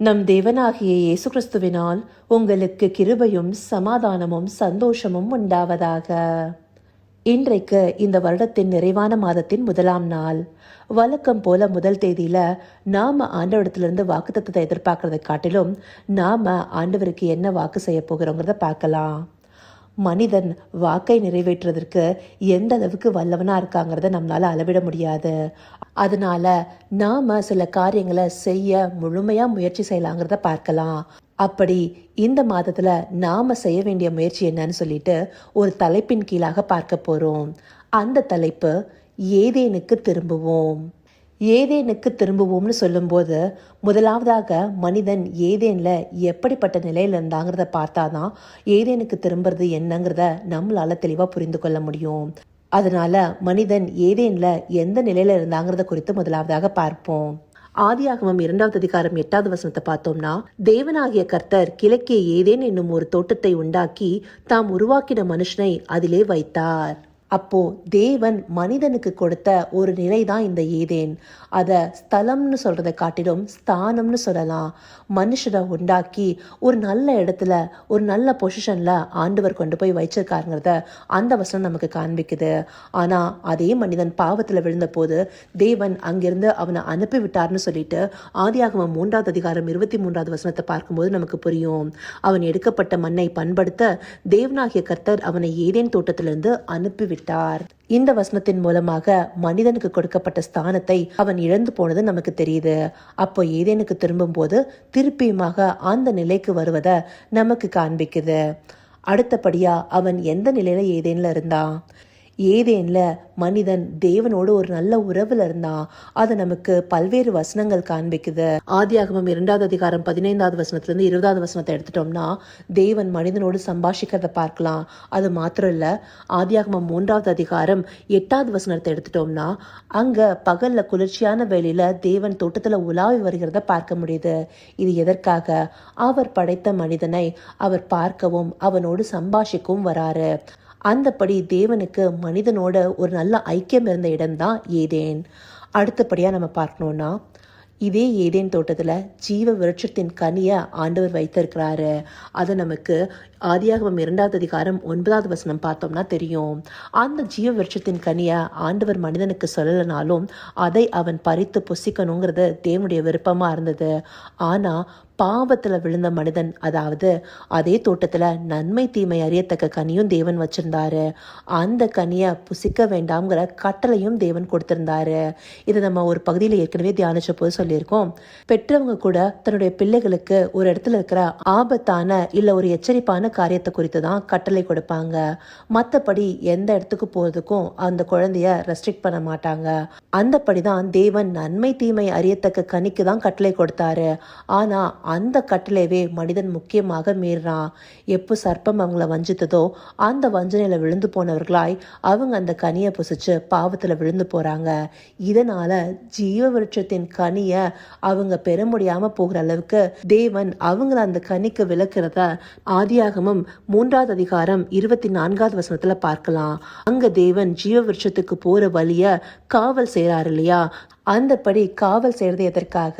நம் தேவனாகிய இயேசு கிறிஸ்துவினால் உங்களுக்கு கிருபையும் சமாதானமும் சந்தோஷமும் உண்டாவதாக. இன்றைக்கு இந்த வருடத்தின் நிறைவான மாதத்தின் முதலாம் நாள். வழக்கம் போல முதல் தேதியில நாம ஆண்டவரிடத்திலிருந்து தத்துவத்தை எதிர்பார்க்கறதை காட்டிலும் நாம ஆண்டவருக்கு என்ன வாக்கு செய்ய போகிறோங்கிறத பார்க்கலாம். மனிதன் வாக்கை நிறைவேற்றுவதற்கு எந்த அளவுக்கு வல்லவனாக இருக்காங்கிறத நம்மளால் அளவிட முடியாது. அதனால நாம் சில காரியங்களை செய்ய முழுமையாக முயற்சி செய்யலாங்கிறத பார்க்கலாம். அப்படி இந்த மாதத்தில் நாம் செய்ய வேண்டிய முயற்சி என்னன்னு சொல்லிட்டு ஒரு தலைப்பின் கீழாக பார்க்க போகிறோம் அந்த தலைப்பு ஏதேனுக்கு திரும்புவோம். ஏதேனுக்கு திரும்புவோம்னு சொல்லும்போது முதலாவதாக மனிதன் ஏதேனில் எப்படிப்பட்ட நிலையில் இருந்தாங்கிறத பார்த்தா தான் ஏதேனுக்கு திரும்புறது என்னங்கிறத நம்மளால் தெளிவாக புரிந்து கொள்ள முடியும். அதனால மனிதன் ஏதேனில் எந்த நிலையில் இருந்தாங்கிறத குறித்து முதலாவதாக பார்ப்போம். ஆதியாகமம் இரண்டாவது அதிகாரம் எட்டாவது வசனத்தை பார்த்தோம்னா தேவனாகிய கர்த்தர் கிழக்கே ஏதேன் என்னும் ஒரு தோட்டத்தை உண்டாக்கி தாம் உருவாக்கின மனுஷனை அதிலே வைத்தார். அப்போ தேவன் மனிதனுக்கு கொடுத்த ஒரு நிலை தான் இந்த ஏதேன். அதை ஸ்தலம்னு சொல்றதை காட்டிலும் ஸ்தானம்னு சொல்லலாம். மனுஷனை உண்டாக்கி ஒரு நல்ல இடத்துல ஒரு நல்ல பொசிஷன்ல ஆண்டவர் கொண்டு போய் வச்சிருக்காருங்கிறத அந்த வசனம் நமக்கு காண்பிக்குது. ஆனா அதே மனிதன் பாவத்தில் விழுந்தபோது தேவன் அங்கிருந்து அவனை அனுப்பி விட்டார்னு சொல்லிட்டு ஆதியாகம மூன்றாவது அதிகாரம் இருபத்தி மூன்றாவது வசனத்தை பார்க்கும்போது நமக்கு புரியும். அவன் எடுக்கப்பட்ட மண்ணை பண்படுத்த தேவனாகிய கர்த்தர் அவனை ஏதேன் தோட்டத்திலிருந்து அனுப்பி விட்டார். இந்த வசனத்தின் மூலமாக மனிதனுக்கு கொடுக்கப்பட்ட ஸ்தானத்தை அவன் இழந்து போனது நமக்கு தெரியுது. அப்போ ஏதேனுக்கு திரும்பும் போது திருப்பியுமாக அந்த நிலைக்கு வருவதை நமக்கு காண்பிக்குது. அடுத்தபடியா அவன் எந்த நிலையில ஏதேனில் இருந்தான்? ஏதேனில் மனிதன் தேவனோடு ஒரு நல்ல உறவில் இருந்தான் அது நமக்கு பல்வேறு வசனங்கள் காண்பிக்குது. ஆதியாகமம் இரண்டாவது அதிகாரம் பதினைந்தாவது வசனத்துலேருந்து இருபதாவது வசனத்தை எடுத்துட்டோம்னா தேவன் மனிதனோடு சம்பாஷிக்கிறத பார்க்கலாம். அது மாத்திரம் இல்லை ஆதியாகமம் மூன்றாவது அதிகாரம் எட்டாவது வசனத்தை எடுத்துட்டோம்னா அங்கே பகலில் குளிர்ச்சியான வேலையில் தேவன் தோட்டத்தில் உலாவி வருகிறத பார்க்க முடியுது. இது எதற்காக? அவர் படைத்த மனிதனை அவர் பார்க்கவும் அவனோடு சம்பாஷிக்கவும் வராரு. அந்தப்படி தேவனுக்கு மனிதனோட ஒரு நல்ல ஐக்கியம் இருந்த இடம்தான் ஏதேன். அடுத்தபடியாக நம்ம பார்க்கணுன்னா இதே ஏதேன் தோட்டத்தில் ஜீவ விருட்சத்தின் கனியை ஆண்டவர் வைத்திருக்கிறாரு. அது நமக்கு ஆதியாகமம் இரண்டாவது அதிகாரம் ஒன்பதாவது வசனம் பார்த்தோம்னா தெரியும். அந்த ஜீவ விருட்சத்தின் கனியை ஆண்டவர் மனிதனுக்கு சொல்லலைனாலும் அதை அவன் பறித்து புசிக்கணுங்கிறது தேவனுடைய விருப்பமாக இருந்தது. ஆனால் பாவத்தில் விழுந்த மனிதன் அதாவது அதே தோட்டத்தில் நன்மை தீமை அறியத்தக்க கனியும் தேவன் வச்சிருந்தாரு. அந்த கனியை புசிக்க வேண்டாம்ங்கிற கட்டளையும் தேவன் கொடுத்திருந்தாரு. இதை நம்ம ஒரு பகுதியில் ஏற்கனவே தியானிச்ச போது சொல்லியிருக்கோம். பெற்றவங்க கூட தன்னுடைய பிள்ளைகளுக்கு ஒரு இடத்துல இருக்கிற ஆபத்தான இல்லை ஒரு எச்சரிப்பான காரியத்தை குறித்து தான் கட்டளை கொடுப்பாங்க. மற்றபடி எந்த இடத்துக்கு போகிறதுக்கும் அந்த குழந்தைய ரெஸ்ட்ரிக்ட் பண்ண மாட்டாங்க. அந்தபடி தான் தேவன் நன்மை தீமை அறியத்தக்க கனிக்கு தான் கட்டளை கொடுத்தாரு. ஆனா அந்த கட்டளையவே மனிதன் முக்கியமாக மீறான். எப்போ சர்ப்பம் அவங்கள வஞ்சித்ததோ அந்த வஞ்சனையில விழுந்து போனவர்களாய் அவங்க அந்த கனியை புசிச்சு பாவத்துல விழுந்து போறாங்க. இதனால ஜீவ விருட்சத்தின் கனியை அவங்க பெற முடியாம போகிற அளவுக்கு தேவன் அவங்கள அந்த கனிக்கு விளக்குறத ஆதியாகமும் மூன்றாவது அதிகாரம் இருபத்தி நான்காவது வசனத்துல பார்க்கலாம். அங்க தேவன் ஜீவ விருட்சத்துக்கு போற வழிய காவல் செய்யறாரு இல்லையா? அந்தப்படி காவல் செய்கிறது எதற்காக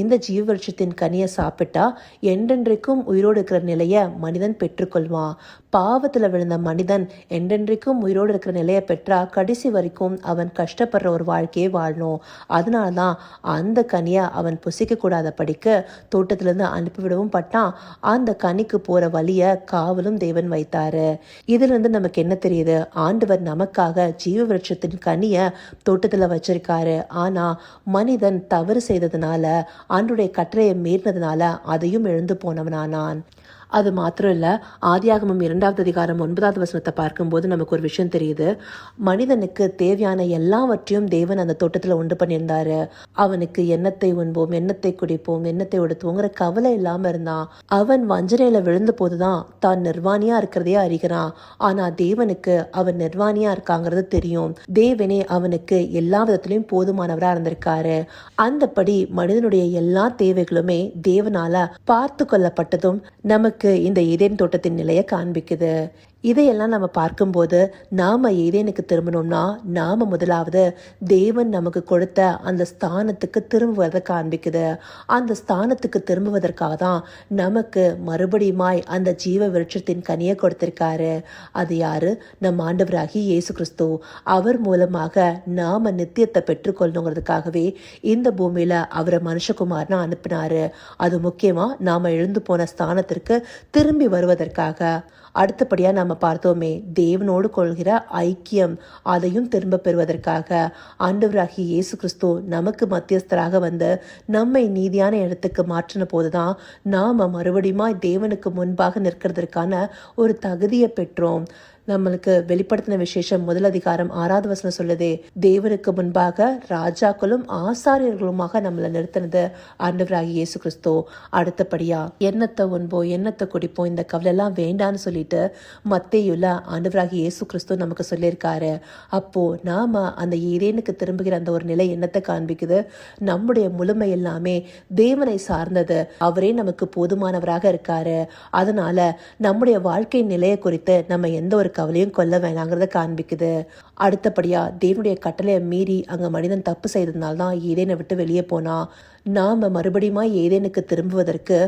இந்த ஜீவ கனியை சாப்பிட்டா என்றென்றைக்கும் உயிரோடு இருக்கிற நிலையை மனிதன் பெற்றுக்கொள்வான். பாவத்தில் விழுந்த மனிதன் என்றென்றைக்கும் உயிரோடு இருக்கிற நிலையை பெற்றா கடைசி வரைக்கும் அவன் கஷ்டப்படுற ஒரு வாழ்க்கையை வாழணும். அதனால தான் அந்த கனியை அவன் புசிக்க கூடாத படிக்க தோட்டத்திலேருந்து அனுப்பிவிடவும் பட்டான். அந்த கனிக்கு போகிற வழியை காவலும் தேவன் வைத்தாரு. இதிலிருந்து நமக்கு என்ன தெரியுது? ஆண்டவர் நமக்காக ஜீவ விருட்சத்தின் கனியை தோட்டத்தில் வச்சிருக்காரு. ஆனால் மனிதன் தவறு செய்ததுனால ஆண்டுடைய கட்டளையை மீறினதுனால அதையும் எழுந்து போனவனானான். அது மாத்திரம் இல்லை ஆதியாகமம் இரண்டாவது அதிகாரம் ஒன்பதாவது வசனத்தை பார்க்கும்போது நமக்கு ஒரு விஷயம் தெரியுது. மனிதனுக்கு தேவையான எல்லாவற்றையும் தேவன் அந்த தோட்டத்தில் உண்டு பண்ணியிருந்தாரு. அவனுக்கு எண்ணத்தை உண்போம் எண்ணத்தை குடிப்போம் எண்ணத்தை உடுத்துவோங்கிற கவலை இல்லாமல் இருந்தான் அவன் வஞ்சனையில் விழுந்த போதுதான் தான் நிர்வாணியா இருக்கிறதையே அறிகிறான். ஆனால் தேவனுக்கு அவன் நிர்வாணியா இருக்காங்கிறது தெரியும். தேவனே அவனுக்கு எல்லா விதத்திலையும் போதுமானவராக இருந்திருக்காரு. அந்தபடி மனிதனுடைய எல்லா தேவைகளுமே தேவனால பார்த்து கொள்ளப்பட்டதும் நமக்கு இந்த ஏதேன் தோட்டத்தின் நிலையை காண்பிக்குது. இதையெல்லாம் நம்ம பார்க்கும்போது நாம் ஏதேனுக்கு திரும்பணும்னா நாம் முதலாவது தேவன் நமக்கு கொடுத்த அந்த ஸ்தானத்துக்கு திரும்புவதை காண்பிக்குது அந்த ஸ்தானத்துக்கு திரும்புவதற்காக தான் நமக்கு மறுபடியுமாய் அந்த ஜீவ விருட்சத்தின் கனியை கொடுத்திருக்காரு. அது யாரு? நம் ஆண்டவராகி இயேசு கிறிஸ்து. அவர் மூலமாக நாம் நித்தியத்தை பெற்றுக்கொள்ளணுங்கிறதுக்காகவே இந்த பூமியில் அவரை மனுஷகுமார்னு அனுப்பினாரு. அது முக்கியமாக நாம் எழுந்து போன ஸ்தானத்திற்கு திரும்பி வருவதற்காக. அடுத்தபடியாக நம்ம நம்ம பார்த்தோமே தேவனோடு கொள்கிற ஐக்கியம் அதையும் திரும்ப பெறுவதற்காக. ஆண்டவராகி இயேசு கிறிஸ்து நமக்கு மத்தியஸ்தராக வந்து நம்மை நீதியான இடத்துக்கு மாற்றின போதுதான் நாம் மறுபடியுமா தேவனுக்கு முன்பாக நிற்கிறதற்கான ஒரு தகுதியை பெற்றோம். நம்மளுக்கு வெளிப்படுத்தின விசேஷம் முதல் அதிகாரம் ஆறாவது வசனம் சொல்லுதே தேவனுக்கு முன்பாக ராஜாக்களும் ஆசாரியர்களுமாக நம்மளை நிறுத்தினது ஆண்டவராகி இயேசு கிறிஸ்தோ. அடுத்தபடியா எண்ணத்தை உண்போம் எண்ணத்தை குடிப்போம் இந்த கவலை எல்லாம் வேண்டான்னு சொல்லிட்டு மத்தேயுல ஆண்டவராகி இயேசு கிறிஸ்து நமக்கு சொல்லியிருக்காரு. அப்போ நாம அந்த ஏதேனுக்கு திரும்புகிற அந்த ஒரு நிலை எண்ணத்தை காண்பிக்குது? நம்முடைய முழுமை எல்லாமே தேவனை சார்ந்தது. அவரே நமக்கு போதுமானவராக இருக்காரு. அதனால நம்முடைய வாழ்க்கை நிலையை குறித்து நம்ம எந்த ஒரு கவலையும் கொள்ள வேணாங்கிறத காண்பிக்குது. அடுத்தபடியாக தேவனுடைய கட்டளையை மீறி அங்கே மனிதன் தப்பு செய்ததுனால தான் ஏதேனை விட்டு வெளியே போனா. நாம் மறுபடியுமா ஏதேனுக்கு திரும்புவதற்கு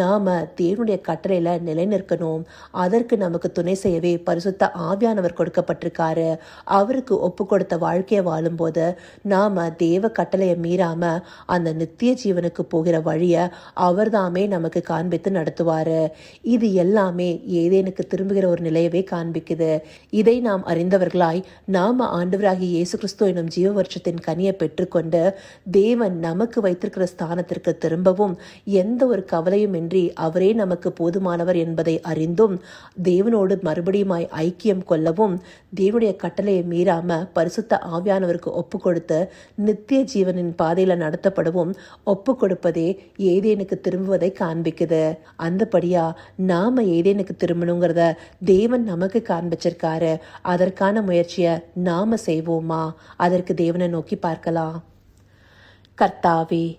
நாம் தேவனுடைய கட்டளையில் நிலை நிற்கணும் அதற்கு நமக்கு துணை செய்யவே பரிசுத்த ஆவியானவர் கொடுக்கப்பட்டிருக்காரு. அவருக்கு ஒப்பு கொடுத்த வாழ்க்கையை வாழும்போது நாம் தேவ கட்டளையை மீறாமல் அந்த நித்திய ஜீவனுக்கு போகிற வழியை அவர்தாமே நமக்கு காண்பித்து நடத்துவார். இது எல்லாமே ஏதேனுக்கு திரும்புகிற ஒரு நிலையவே காண்பிக்குது. இதை நாம் அறிந்தவர்களாய் நாம் ஆண்டவராகி இயேசு கிறிஸ்து எனும் ஜீவ வருஷத்தின் கனியை பெற்றுக்கொண்டு தேவன் நமக்கு வைத்திருக்கிற ஸ்தானத்திற்கு திரும்பவும் எந்த ஒரு கவலையும் இன்றி அவரே நமக்கு போதுமானவர் என்பதை அறிந்தும் தேவனோடு மறுபடியுமாய் ஐக்கியம் கொள்ளவும் தேவனுடைய கட்டளையை மீறாம பரிசுத்த ஆவியானவருக்கு ஒப்பு கொடுத்து நித்திய ஜீவனின் பாதையில நடத்தப்படவும். ஒப்பு கொடுப்பதே ஏதேனுக்கு திரும்புவதை காண்பிக்குது. அந்தபடியா நாம ஏதேனுக்கு திரும்பணுங்கிறத தேவன் நமக்கு காண்பிச்சிருக்காரு. அதற்கான முயற்சியை நாம செய்வோமா? அதற்கு தேவனை நோக்கி பார்க்கலாம். கர்த்தாவே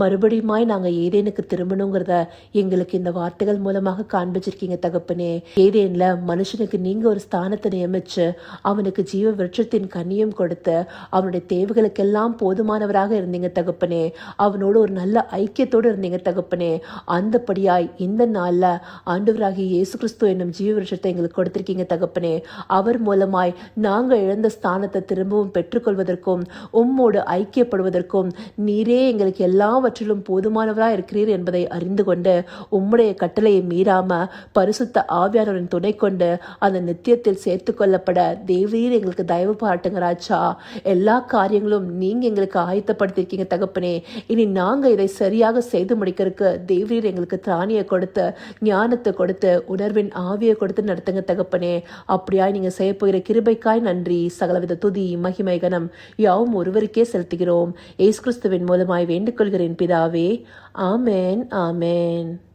மறுபடியுமாய் நாங்கள் ஏதேனுக்கு திரும்பணுங்கிறத எங்களுக்கு இந்த வார்த்தைகள் மூலமாக காண்பிச்சிருக்கீங்க தகப்பனே. ஏதேனில் மனுஷனுக்கு நீங்கள் ஒரு ஸ்தானத்தை நியமித்து அவனுக்கு ஜீவ விருட்சத்தின் கண்ணியம் கொடுத்து அவனுடைய தேவைகளுக்கெல்லாம் போதுமானவராக இருந்தீங்க தகப்பனே. அவனோடு ஒரு நல்ல ஐக்கியத்தோடு இருந்தீங்க தகப்பனே. அந்தபடியாய் இந்த நாளில் ஆண்டவராகி இயேசு கிறிஸ்து என்னும் ஜீவ விருட்சத்தை எங்களுக்கு கொடுத்திருக்கீங்க தகப்பனே. அவர் மூலமாய் நாங்கள் இழந்த ஸ்தானத்தை திரும்பவும் பெற்றுக்கொள்வதற்கும் உம்மோடு ஐக்கியப்படுவதற்கும் நீரே எங்களுக்கு எல்லாம் எல்லாவற்றிலும் போதுமானவராக இருக்கிறீர் என்பதை அறிந்து கொண்டு உம்முடைய கட்டளையை மீறாம பரிசுத்த ஆவியானவரின் துணை கொண்டு அந்த நித்தியத்தில் சேர்த்து கொள்ளப்பட தேவரீர் எங்களுக்கு தயவு பாராட்டுங்க ராஜா எல்லா காரியங்களும் நீங்க எங்களுக்கு ஆயத்தப்படுத்தியிருக்கீங்க தகப்பனே. இனி நாங்க இதை சரியாக செய்து முடிக்கிறதுக்கு தேவரீர் எங்களுக்கு திராணியை கொடுத்து ஞானத்தை கொடுத்து உணர்வின் ஆவியை கொடுத்து நடத்துங்க தகப்பனே. அப்படியா நீங்க செய்ய போகிற கிருபைக்காய் நன்றி. சகலவித துதி மகிமை கனம் யாவும் ஒருவருக்கே செலுத்துகிறோம். ஏசு கிறிஸ்துவின் மூலமாய் வேண்டிக் கொள்கிறேன் பிதாவே. ஆமேன் ஆமேன்.